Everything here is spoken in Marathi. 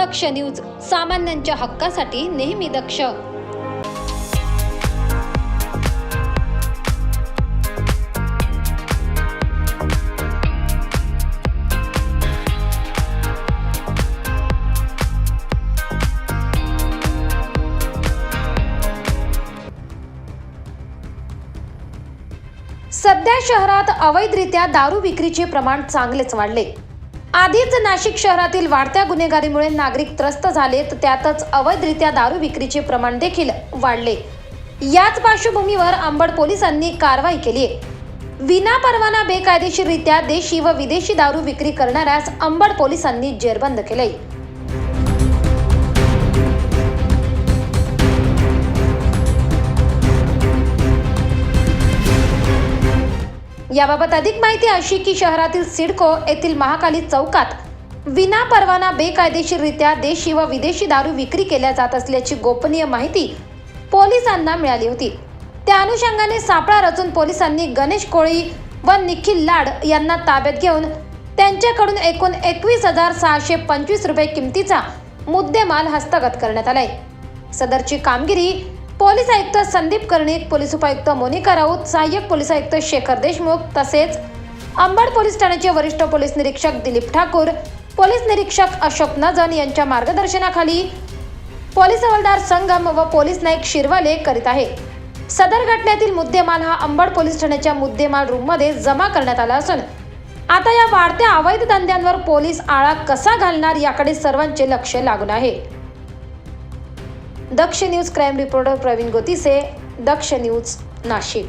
दक्ष न्यूज सामान्यांच्या हक्कासाठी नेहमी दक्ष. सध्या शहरात अवैधरित्या दारू विक्रीचे प्रमाण चांगलेच वाढले. आधीच नाशिक शहरातील वाढत्या गुन्हेगारीमुळे नागरिक त्रस्त झालेत त्यातच अवैधरित्या दारू विक्रीचे प्रमाण देखील वाढले. याच पार्श्वभूमीवर अंबड पोलिसांनी कारवाई केली आहे. विना परवाना बेकायदेशीररित्या देशी व विदेशी दारू विक्री करणाऱ्यास अंबड पोलिसांनी जेरबंद केले याबाबत अधिक माहिती अशी की शहरातील सिडको येथील महाकाली चौकात विना परवाना बेकायदेशीररित्या देशी व विदेशी दारू विक्री केल्या जात असल्याची गोपनीय माहिती पोलिसांना मिळाली होती. त्या अनुषंगाने सापळा रचून पोलिसांनी गणेश कोळी व निखिल लाड यांना ताब्यात घेऊन त्यांच्याकडून एकूण एकवीस हजार सहाशे पंचवीस रुपये किमतीचा मुद्देमाल हस्तगत करण्यात आलाय. सदरची कामगिरी पोलीस आयुक्त संदीप कर्णिक पोलीस उपायुक्त मोनिका राऊत सहाय्यक पोलीस आयुक्त शेखर देशमुख तसेच अंबड पोलीस ठाण्याचे वरिष्ठ पोलीस निरीक्षक दिलीप ठाकूर पोलीस निरीक्षक अशोक नजन यांच्या मार्गदर्शनाखाली पोलीस हवालदार संगम व पोलीस नाईक शिरवाले करीत आहे. सदर घटनेतील मुद्देमाल हा अंबड पोलीस ठाण्याच्या मुद्देमाल रूममध्ये जमा करण्यात आला असून आता या वाढत्या अवैध धंद्यांवर पोलीस आळा कसा घालणार याकडे सर्वांचे लक्ष लागून आहे. Daksh news crime reporter Praveen Gotise Daksh news Nashik.